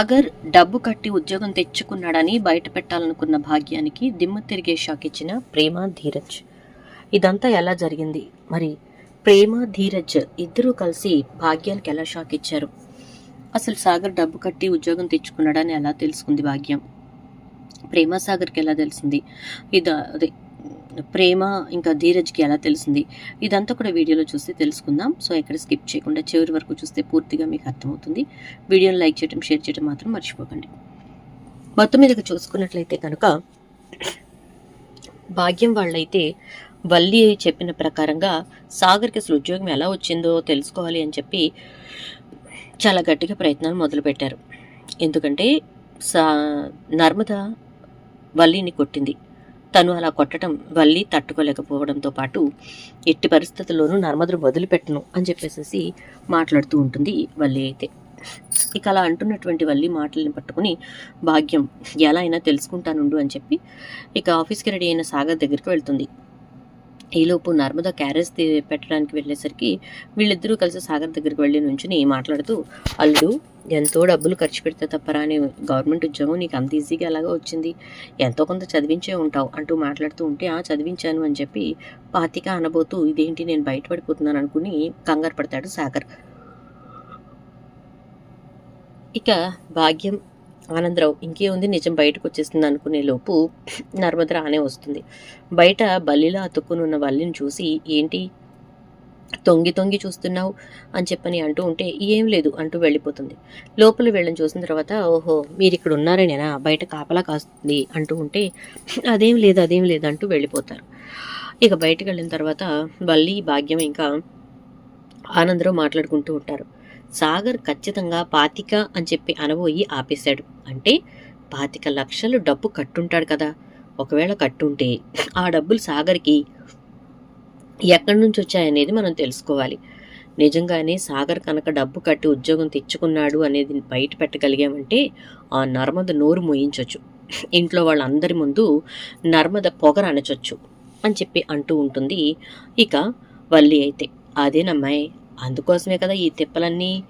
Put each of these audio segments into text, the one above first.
Agar డబ్బు కట్టి ఉద్యోగం తెచ్చుకున్నాడని బయట పెట్టాలనుకున్న భాగ్యానికి దిమ్మ తిరిగే షాక్ ఇచ్చిన ప్రేమ ధీరజ్. ఇదంతా ఎలా జరిగింది? మరి ప్రేమ ధీరజ్ ఇద్దరూ కలిసి భాగ్యానికి ఎలా షాక్ ఇచ్చారు? అసలు సాగర్ డబ్బు కట్టి ఉద్యోగం తెచ్చుకున్నాడని ఎలా తెలుసుకుంది భాగ్యం? ప్రేమ సాగర్కి ఎలా తెలిసింది? ఇది అదే ప్రేమ ఇంకా ధీరజ్కి ఎలా తెలిసింది? ఇదంతా కూడా వీడియోలో చూస్తే తెలుసుకుందాం. సో ఎక్కడ స్కిప్ చేయకుండా చివరి వరకు చూస్తే పూర్తిగా మీకు అర్థమవుతుంది. వీడియోని లైక్ చేయడం షేర్ చేయడం మాత్రం మర్చిపోకండి. మొత్తం మీదకి చూసుకున్నట్లయితే కనుక భాగ్యం వాళ్ళైతే వల్లి చెప్పిన ప్రకారంగా సాగర్కి అసలు ఉద్యోగం ఎలా వచ్చిందో తెలుసుకోవాలి అని చెప్పి చాలా గట్టిగా ప్రయత్నాలు మొదలుపెట్టారు. ఎందుకంటే సా నర్మద వల్లిని కొట్టింది. తను అలా కొట్టడం వల్లి తట్టుకోలేకపోవడంతో పాటు ఎట్టి పరిస్థితుల్లోనూ నర్మదను వదిలిపెట్టను అని చెప్పేసి మాట్లాడుతూ ఉంటుంది వల్లి అయితే. ఇక అలా అంటున్నటువంటి వల్లి మాటల్ని పట్టుకుని భాగ్యం ఎలా అయినా తెలుసుకుంటానుండు అని చెప్పి ఇక ఆఫీస్కి రెడీ అయిన సాగర్ దగ్గరికి వెళ్తుంది. ఈలోపు నర్మద క్యారేజ్ పెట్టడానికి వెళ్ళేసరికి వీళ్ళిద్దరూ కలిసి సాగర్ దగ్గరికి వెళ్ళి నుంచుని మాట్లాడుతూ అల్లుడు ఎంతో డబ్బులు ఖర్చు పెడితే తప్పరా అని గవర్నమెంట్ ఉద్యోగం నీకు అంత ఈజీగా ఎలాగో వచ్చింది. ఎంతో కొంత చదివించే ఉంటావు అంటూ మాట్లాడుతూ ఉంటే ఆ చదివించాను అని చెప్పి పాతిక అనబోతూ ఇదేంటి నేను బయటపడిపోతున్నాను అనుకుని కంగారు పడతాడు సాగర్. ఇక భాగ్యం ఆనందరావు ఇంకేముంది నిజం బయటకు వచ్చేస్తుంది అనుకునే లోపు నర్మద రానే వస్తుంది. బయట బల్లిలా అతుక్కుని ఉన్న వల్లిని చూసి ఏంటి? తొంగి తొంగి చూస్తున్నావు అని చెప్పని అంటూ ఉంటే ఏం లేదు అంటూ వెళ్ళిపోతుంది. లోపల వెళ్ళని చూసిన తర్వాత ఓహో మీరు ఇక్కడ ఉన్నారనేనా బయట కాపలా కాస్తుంది అంటూ ఉంటే అదేం లేదు అదేం లేదు అంటూ వెళ్ళిపోతారు. ఇక బయటకు వెళ్ళిన తర్వాత బల్లి భాగ్యం ఇంకా ఆనందరావు మాట్లాడుకుంటూ ఉంటారు. సాగర్ ఖచ్చితంగా పాతిక అని చెప్పి అనబోయి ఆపేశాడు. అంటే పాతిక లక్షలు డబ్బు కట్టుంటాడు కదా. ఒకవేళ కట్టుంటే ఆ డబ్బులు సాగర్కి ఎక్కడి నుంచి వచ్చాయనేది మనం తెలుసుకోవాలి. నిజంగానే సాగర్ కనుక డబ్బు కట్టి ఉద్యోగం తెచ్చుకున్నాడు అనేది బయట పెట్టగలిగామంటే ఆ నర్మద నోరు మోయించవచ్చు ఇంట్లో వాళ్ళందరి ముందు నర్మద పొగర అనచొచ్చు అని చెప్పి అంటూ ఉంటుంది ఇక వల్లి అయితే. అదేనమ్మాయి అందుకోసమే కదా ఈ తిప్పలన్నీ.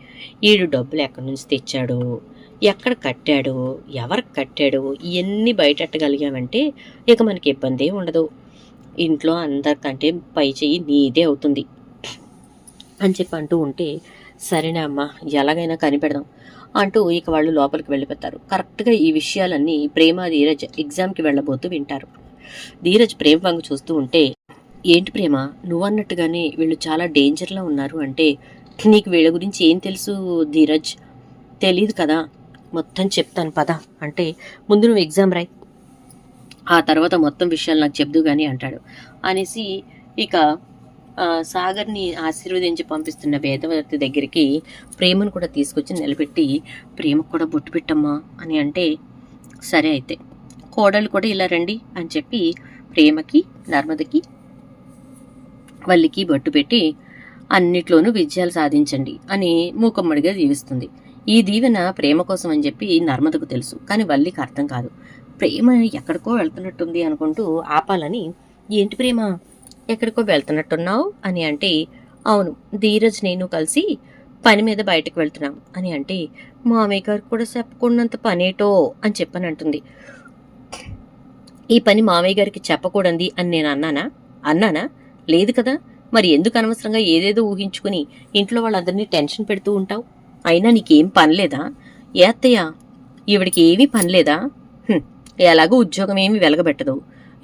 ఈడు డబ్బులు ఎక్కడి నుంచి తెచ్చాడు? ఎక్కడ కట్టాడు? ఎవరికి కట్టాడు? ఇవన్నీ బయటెట్టగలిగామంటే ఇక మనకి ఇబ్బంది ఉండదు. ఇంట్లో అందరికంటే పై చెయ్యి నీదే అవుతుంది. అని చెప్పి అంటూ ఉంటే సరేనే అమ్మా ఎలాగైనా కనిపెడదాం అంటూ ఇక వాళ్ళు లోపలికి వెళ్ళిపోతారు. కరెక్ట్గా ఈ విషయాలన్నీ ప్రేమ ధీరజ్ ఎగ్జామ్కి వెళ్ళబోతూ వింటారు. ధీరజ్ ప్రేమ వంగు చూస్తూ ఉంటే ఏంటి ప్రేమ? నువ్వన్నట్టుగానే వీళ్ళు చాలా డేంజర్లో ఉన్నారు అంటే నీకు వీళ్ళ గురించి ఏం తెలుసు ధీరజ్? తెలీదు కదా. మొత్తం చెప్తాను పద. అంటే ముందు నువ్వు ఎగ్జామ్ రాయి. ఆ తర్వాత మొత్తం విషయాలు నాకు చెప్దు కానీ అంటాడు. అనేసి ఇక సాగర్ని ఆశీర్వదించి పంపిస్తున్న వేదవతి దగ్గరికి ప్రేమను కూడా తీసుకొచ్చి నిలబెట్టి ప్రేమకు కూడా బొట్టు పెట్టమ్మా అని అంటే సరే అయితే కోడలు కూడా ఇలా రండి అని చెప్పి ప్రేమకి నర్మదకి వల్లికి బట్టు పెట్టి అన్నిట్లోనూ విజయాలు సాధించండి అని మూకమ్మడిగా జీవిస్తుంది. ఈ దీవెన ప్రేమ కోసం అని చెప్పి నర్మదకు తెలుసు కానీ వల్లికి అర్థం కాదు. ప్రేమ ఎక్కడికో వెళ్తున్నట్టుంది అనుకుంటూ ఆపాలని ఏంటి ప్రేమ? ఎక్కడికో వెళ్తున్నట్టున్నావు? అని అంటే అవును ధీరజ్ నేను కలిసి పని మీద బయటకు వెళ్తున్నాం అని అంటే మామయ్య గారు కూడా చెప్పకున్నంత పనేటో? అని చెప్పని అంటుంది. ఈ పని మామయ్య గారికి చెప్పకూడదు అని నేను అన్నానా? అన్నానా? లేదు కదా? మరి ఎందుకు అనవసరంగా ఏదేదో ఊహించుకుని ఇంట్లో వాళ్ళందరినీ టెన్షన్ పెడుతూ ఉంటావు? అయినా నీకేం పనిలేదా ఏ అత్తయ్య? ఈవిడికి ఏమీ పనిలేదా ఎలాగో ఉద్యోగం ఏమి వెలగబెట్టదు.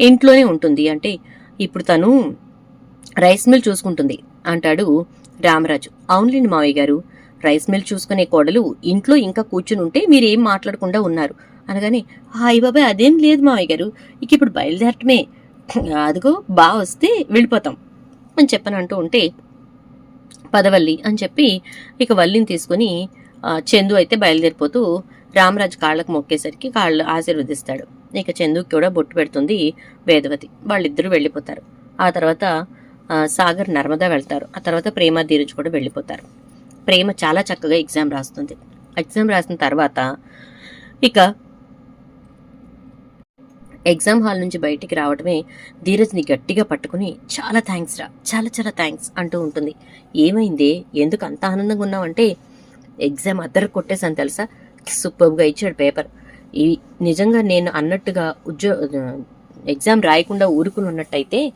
ఇంట్లోనే ఉంటుంది అంటే ఇప్పుడు తను రైస్ మిల్ చూసుకుంటుంది అంటాడు రామరాజు. అవునులేండి మావయ్య గారు రైస్ మిల్ చూసుకునే కోడలు ఇంట్లో ఇంకా కూర్చుని ఉంటే మీరేం మాట్లాడకుండా ఉన్నారు. అనగానే హాయ్ బాబాయ్ అదేం లేదు మావయ్య గారు. ఇక ఇప్పుడు బయలుదేరటమే. అదిగో బా వస్తే వెళ్ళిపోతాం అని చెప్పని అంటూ ఉంటే పదవల్లి అని చెప్పి ఇక వల్లిని తీసుకుని చందు అయితే బయలుదేరిపోతూ రామరాజు కాళ్ళకు మొక్కేసరికి కాళ్ళు ఆశీర్వదిస్తాడు. ఇక చందుకి కూడా బొట్టు పెడుతుంది వేదవతి. వాళ్ళిద్దరూ వెళ్ళిపోతారు. ఆ తర్వాత సాగర్ నర్మదా వెళ్తారు. ఆ తర్వాత ప్రేమ ధీరజ్ కూడా వెళ్ళిపోతారు. ప్రేమ చాలా చక్కగా ఎగ్జామ్ రాస్తుంది. ఎగ్జామ్ రాసిన తర్వాత ఇక ఎగ్జామ్ హాల్ నుంచి బయటికి రావడమే ధీరజ్ని గట్టిగా పట్టుకుని చాలా థ్యాంక్స్ రా చాలా చాలా థ్యాంక్స్ అంటూ ఉంటుంది. ఏమైందే? ఎందుకు అంత ఆనందంగా ఉన్నావంటే? ఎగ్జామ్ అద్దరు కొట్టేసాను తెలుసా? సూపర్గా ఇచ్చాడు పేపర్. ఈ నిజంగా నేను అన్నట్టుగా ఉద్యో ఎగ్జామ్ రాయకుండా ఊరుకుని ఉన్నట్టయితే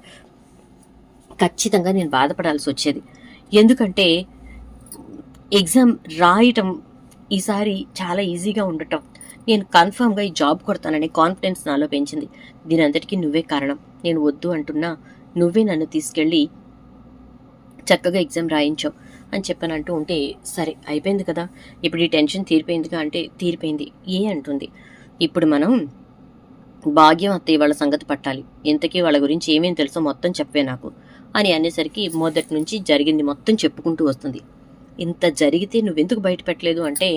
ఖచ్చితంగా నేను బాధపడాల్సి వచ్చేది. ఎందుకంటే ఎగ్జామ్ రాయటం ఈసారి చాలా ఈజీగా ఉండటం. నేను కన్ఫామ్గా ఈ జాబ్ కొడతాననే కాన్ఫిడెన్స్ నాలో పెంచింది. దీని అంతటికీ నువ్వే కారణం. నేను వద్దు అంటున్నా నువ్వే నన్ను తీసుకెళ్ళి చక్కగా ఎగ్జామ్ రాయించావు అని చెప్పని అంటూ ఉంటే సరే అయిపోయింది కదా. ఇప్పుడు ఈ టెన్షన్ తీరిపోయిందిగా అంటే తీరిపోయింది. ఏ అంటుంది. ఇప్పుడు మనం భాగ్యం అత్తయ్య వాళ్ళ సంగతి పట్టాలి. ఇంతకీ వాళ్ళ గురించి ఏమేం తెలుసో మొత్తం చెప్పే నాకు అని అనేసరికి మొదటి నుంచి జరిగింది మొత్తం చెప్పుకుంటూ వస్తుంది. ఇంత జరిగితే నువ్వెందుకు బయట పెట్టలేదు అంటే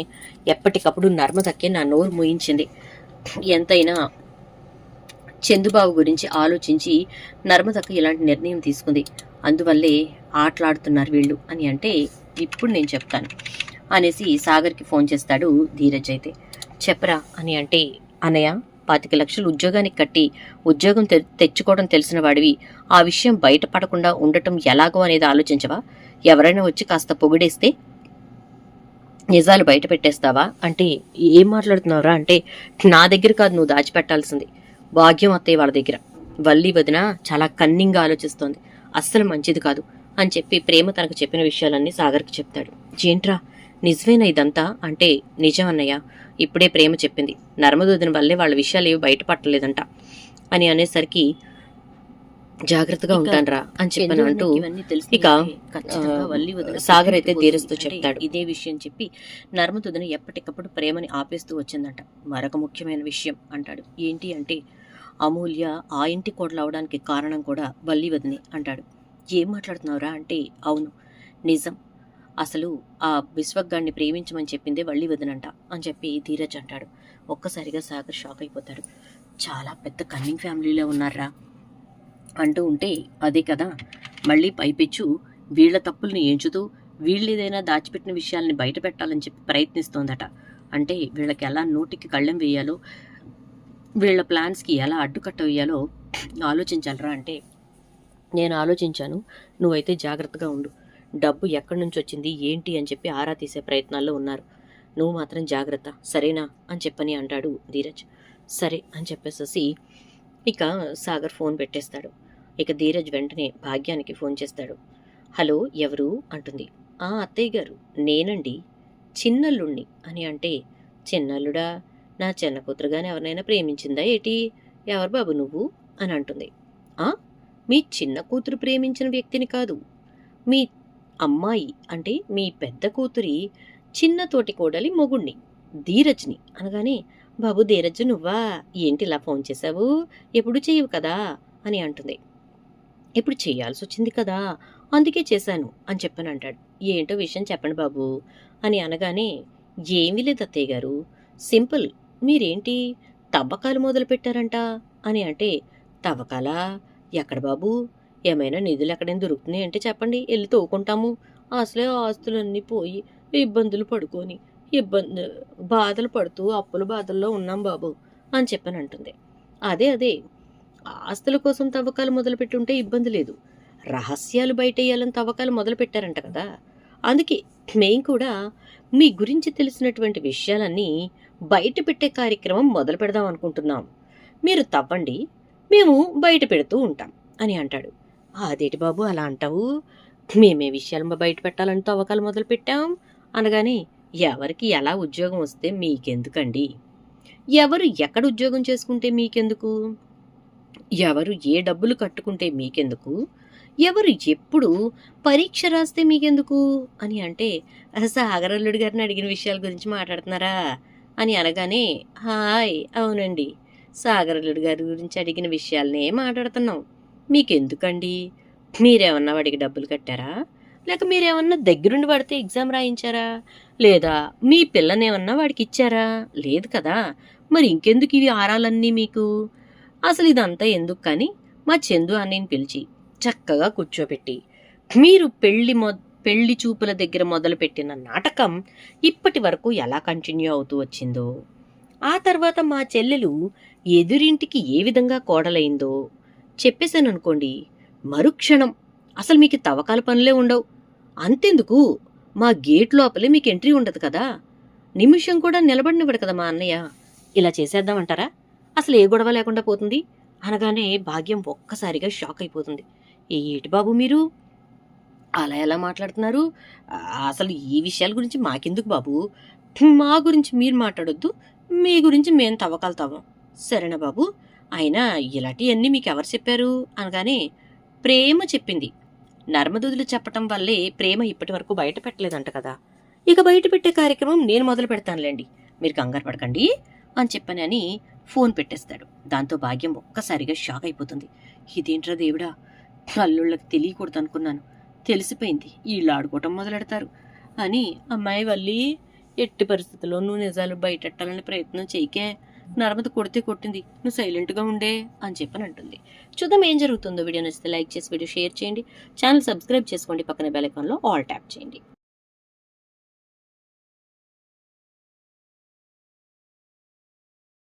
ఎప్పటికప్పుడు నర్మదక్కే నా నోరు మూయించింది. ఎంతైనా చందుబాబు గురించి ఆలోచించి నర్మదక్క ఇలాంటి నిర్ణయం తీసుకుంది. అందువల్లే ఆటలాడుతున్నారు వీళ్ళు అని అంటే ఇప్పుడు నేను చెప్తాను అనేసి సాగర్కి ఫోన్ చేస్తాడు ధీరజ్ అయితే. చెప్పరా అని అంటే అనయ్య పాతిక లక్షలు ఉద్యోగానికి కట్టి ఉద్యోగం తె- తెచ్చుకోవడం తెలిసిన వాడివి. ఆ విషయం బయటపడకుండా ఉండటం ఎలాగో అనేది ఆలోచించవా? ఎవరైనా వచ్చి కాస్త పొగిడేస్తే నిజాలు బయట పెట్టేస్తావా అంటే ఏం మాట్లాడుతున్నావురా? అంటే నా దగ్గర కాదు నువ్వు దాచిపెట్టాల్సింది. భాగ్యం అత్తయ్య వాళ్ళ దగ్గర. వల్లి వదిన చాలా కన్నింగ్గా ఆలోచిస్తోంది. అస్సలు మంచిది కాదు అని చెప్పి ప్రేమ తనకు చెప్పిన విషయాలన్నీ సాగర్కి చెప్తాడు. ఏంట్రా నిజమేనా ఇదంతా? అంటే నిజం ఇప్పుడే ప్రేమ చెప్పింది. నర్మదోదిన వల్లే వాళ్ళ విషయాలు ఏవి బయటపట్టలేదంట అని అనేసరికి జాగ్రత్తగా ఉంటానరా అని చెప్పని అంటూ ఇక సాగర్ అయితే ధీరజ్తో చెప్తాడు. ఇదే విషయం చెప్పి నర్మదుదని ఎప్పటికప్పుడు ప్రేమని ఆపేస్తూ వచ్చిందంట. మరొక ముఖ్యమైన విషయం అంటాడు. ఏంటి అంటే అమూల్య ఆ ఇంటి కోడలు అవడానికి కారణం కూడా వల్లి వదిని అంటాడు. ఏం మాట్లాడుతున్నావురా అంటే అవును నిజం. అసలు ఆ విశ్వగాన్ని ప్రేమించమని చెప్పిందే వల్లి వదనంట అని చెప్పి ధీరజ్ అంటాడు. ఒక్కసారిగా సాగర్ షాక్ అయిపోతాడు. చాలా పెద్ద కన్నింగ్ ఫ్యామిలీలో ఉన్నారా? అంటూ ఉంటే అదే కదా. మళ్ళీ పైపెచ్చు వీళ్ళ తప్పుల్ని ఎంచుతూ వీళ్ళు ఏదైనా దాచిపెట్టిన విషయాల్ని బయట పెట్టాలని చెప్పి ప్రయత్నిస్తోందట. అంటే వీళ్ళకి ఎలా నోటికి కళ్ళెం వేయాలో వీళ్ళ ప్లాన్స్కి ఎలా అడ్డుకట్ట వేయాలో ఆలోచించాలరా అంటే నేను ఆలోచించాను. నువ్వైతే జాగ్రత్తగా ఉండు. డబ్బు ఎక్కడి నుంచి వచ్చింది ఏంటి అని చెప్పి ఆరా తీసే ప్రయత్నాల్లో ఉన్నారు. నువ్వు మాత్రం జాగ్రత్త సరేనా అని చెప్పని అంటాడు ధీరజ్. సరే అని చెప్పేసేసి ఇక సాగర్ ఫోన్ పెట్టేస్తాడు. ఇక ధీరజ్ వెంటనే భాగ్యానికి ఫోన్ చేస్తాడు. హలో ఎవరు? అంటుంది. ఆ అత్తయ్య గారు నేనండి. చిన్నల్లుణ్ణి అని అంటే చిన్నల్లుడా నా చిన్న కూతురుగానే ఎవరినైనా ప్రేమించిందా ఏటి? ఎవరు బాబు నువ్వు? అని అంటుంది. మీ చిన్న కూతురు ప్రేమించిన వ్యక్తిని కాదు. మీ అమ్మాయి అంటే మీ పెద్ద కూతురి చిన్న తోటి కోడలి మొగుణ్ణి ధీరజ్ని. అనగానే బాబు ధీరజ్ నువ్వా? ఏంటి ఇలా ఫోన్ చేశావు? ఎప్పుడు చేయవు కదా? అని అంటుంది. ఇప్పుడు చేయాల్సి వచ్చింది కదా? అందుకే చేశాను అని చెప్పని అంటాడు. ఏంటో విషయం చెప్పండి బాబు అని అనగానే ఏమీ లేదు అత్తయ్య గారు. సింపుల్. మీరేంటి? తవ్వకాలు మొదలు పెట్టారంట అని అంటే తవ్వకాలా? ఎక్కడ బాబు? ఏమైనా నిధులు ఎక్కడైనా దొరుకుతున్నాయి అంటే చెప్పండి వెళ్ళి తోకుంటాము. అసలే ఆస్తులన్నీ పోయి ఇబ్బందులు పడుకొని ఇబ్బంది బాధలు పడుతూ అప్పుల బాధల్లో ఉన్నాం బాబు అని చెప్పని అంటుంది. అదే అదే. ఆస్తుల కోసం తవ్వకాలు మొదలుపెట్టుంటే ఇబ్బంది లేదు. రహస్యాలు బయటేయాలని తవ్వకాలు మొదలు పెట్టారంట కదా. అందుకే మేం కూడా మీ గురించి తెలిసినటువంటి విషయాలన్నీ బయట పెట్టే కార్యక్రమం మొదలు పెడదాం అనుకుంటున్నాం. మీరు తవ్వండి మేము బయట పెడుతూ ఉంటాం అని అంటాడు. అదేటి బాబు అలా అంటావు? మేమే విషయాలు బయట పెట్టాలని తవ్వకాలు మొదలు పెట్టాం అనగానే ఎవరికి ఎలా ఉద్యోగం వస్తే మీకెందుకండి? ఎవరు ఎక్కడ ఉద్యోగం చేసుకుంటే మీకెందుకు? ఎవరు ఏ డబ్బులు కట్టుకుంటే మీకెందుకు? ఎవరు ఎప్పుడు పరీక్ష రాస్తే మీకెందుకు? అని అంటే సాగరల్లుడి గారిని అడిగిన విషయాల గురించి మాట్లాడుతున్నారా? అని అనగానే హాయ్ అవునండి. సాగరల్లుడి గారి గురించి అడిగిన విషయాలనే మాట్లాడుతున్నాం. మీకెందుకండి? మీరేమన్నా వాడికి డబ్బులు కట్టారా? లేక మీరేమన్నా దగ్గరుండి పడితే ఎగ్జామ్ రాయించారా? లేదా మీ పిల్లనేమన్నా వాడికి ఇచ్చారా? లేదు కదా. మరి ఇంకెందుకు ఇవి ఆరాలన్నీ మీకు? అసలు ఇదంతా ఎందుకు కానీ మా చందు అన్నయ్యని పిలిచి చక్కగా కూర్చోబెట్టి మీరు పెళ్ళి మొ పెళ్ళి చూపుల దగ్గర మొదలుపెట్టిన నాటకం ఇప్పటి వరకు ఎలా కంటిన్యూ అవుతూ వచ్చిందో ఆ తర్వాత మా చెల్లెలు ఎదురింటికి ఏ విధంగా కోడలైందో చెప్పేశాను అనుకోండి మరుక్షణం అసలు మీకు తవ్వకాల పనులే ఉండవు. అంతెందుకు? మా గేట్ లోపలే మీకు ఎంట్రీ ఉండదు కదా. నిమిషం కూడా నిలబడినివ్వడు కదా మా అన్నయ్య. ఇలా చేసేద్దామంటారా? అసలు ఏ గొడవ లేకుండా పోతుంది? అనగానే భాగ్యం ఒక్కసారిగా షాక్ అయిపోతుంది. ఏటి బాబు మీరు? అలా ఎలా మాట్లాడుతున్నారు? అసలు ఈ విషయాల గురించి మాకెందుకు బాబు? మా గురించి మీరు మాట్లాడొద్దు మీ గురించి మేము తవ్వకాలు తవ్వం. సరేనా బాబు? అయినా ఇలాంటివన్నీ మీకు ఎవరు చెప్పారు? అనగానే ప్రేమ చెప్పింది. నర్మదుదులు చెప్పటం వల్లే ప్రేమ ఇప్పటి వరకు బయట పెట్టలేదంట కదా. ఇక బయట పెట్టే కార్యక్రమం నేను మొదలు పెడతానులేండి. మీరు కంగారు పడకండి అని చెప్పనని ఫోన్ పెట్టేస్తాడు. దాంతో భాగ్యం ఒక్కసారిగా షాక్ అయిపోతుంది. ఇదేంట్రా దేవుడా? అల్లుళ్ళకి తెలియకూడదు అనుకున్నాను. తెలిసిపోయింది. వీళ్ళు ఆడుకోవటం మొదలెడతారు అని అమ్మాయి వల్లి ఎట్టి పరిస్థితుల్లో నువ్వు నిజాలు బయటెట్టాలని ప్రయత్నం చేయకే నర్మద కొడితే కొట్టింది. నువ్వు సైలెంట్గా ఉండే అని చెప్పని అంటుంది. చూద్దాం ఏం జరుగుతుందో. వీడియో నచ్చితే లైక్ చేసి వీడియో షేర్ చేయండి. ఛానల్ సబ్స్క్రైబ్ చేసుకోండి. పక్కన బెల్ ఐకాన్లో ఆల్ ట్యాప్ చేయండి.